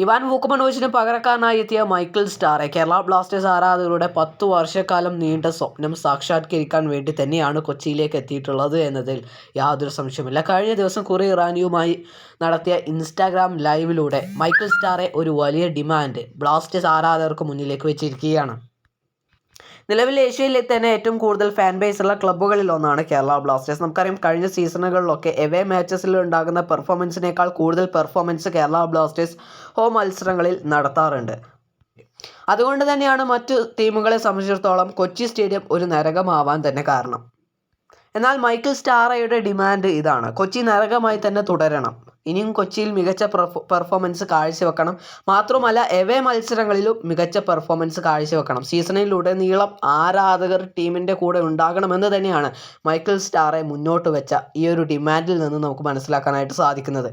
Ivan വൂക്കമനോവിച്ചിന് പകരക്കാരനായി എത്തിയ Michael Stahre Kerala Blasters ആരാധകരുടെ പത്തു വർഷക്കാലം നീണ്ട സ്വപ്നം സാക്ഷാത്കരിക്കാൻ വേണ്ടി തന്നെയാണ് കൊച്ചിയിലേക്ക് എത്തിയിട്ടുള്ളത് എന്നതിൽ യാതൊരു സംശയമില്ല കഴിഞ്ഞ ദിവസം കുറി ഇറാനിയുമായി നടത്തിയ ഇൻസ്റ്റാഗ്രാം ലൈവിലൂടെ മൈക്കിൾ സ്റ്റാറെ ഒരു വലിയ ഡിമാൻഡ് ബ്ലാസ്റ്റേഴ്സ് ആരാധകർക്ക് മുന്നിലേക്ക് വെച്ചിരിക്കുകയാണ്. നിലവിൽ ഏഷ്യയിലെ തന്നെ ഏറ്റവും കൂടുതൽ ഫാൻ ബേസ് ഉള്ള ക്ലബ്ബുകളിൽ ഒന്നാണ് കേരള ബ്ലാസ്റ്റേഴ്സ് നമുക്കറിയാം കഴിഞ്ഞ സീസണുകളിലൊക്കെ എവേ മാച്ചസിൽ ഉണ്ടാകുന്ന പെർഫോമൻസിനേക്കാൾ കൂടുതൽ പെർഫോമൻസ് കേരള ബ്ലാസ്റ്റേഴ്സ് ഹോം മത്സരങ്ങളിൽ നടത്താറുണ്ട്. അതുകൊണ്ട് തന്നെയാണ് മറ്റു ടീമുകളെ സംബന്ധിച്ചിടത്തോളം കൊച്ചി സ്റ്റേഡിയം ഒരു നരകമാവാൻ തന്നെ കാരണം. എന്നാൽ മൈക്കിൾ സ്റ്റാറയുടെ ഡിമാൻഡ് ഇതാണ്. കൊച്ചി നരകമായി തന്നെ തുടരണം. ഇനിയും കൊച്ചിയിൽ മികച്ച പെർഫോമൻസ് കാഴ്ചവെക്കണം. മാത്രമല്ല എവേ മത്സരങ്ങളിലും മികച്ച പെർഫോമൻസ് കാഴ്ചവെക്കണം. സീസണിലൂടെ നീളം ആരാധകർ ടീമിന്റെ കൂടെ ഉണ്ടാകണമെന്ന് തന്നെയാണ് മൈക്കിൾ സ്റ്റാറെ മുന്നോട്ട് വെച്ച ഈ ഒരു ഡിമാൻഡിൽ നിന്ന് നമുക്ക് മനസ്സിലാക്കാനായിട്ട് സാധിക്കുന്നത്.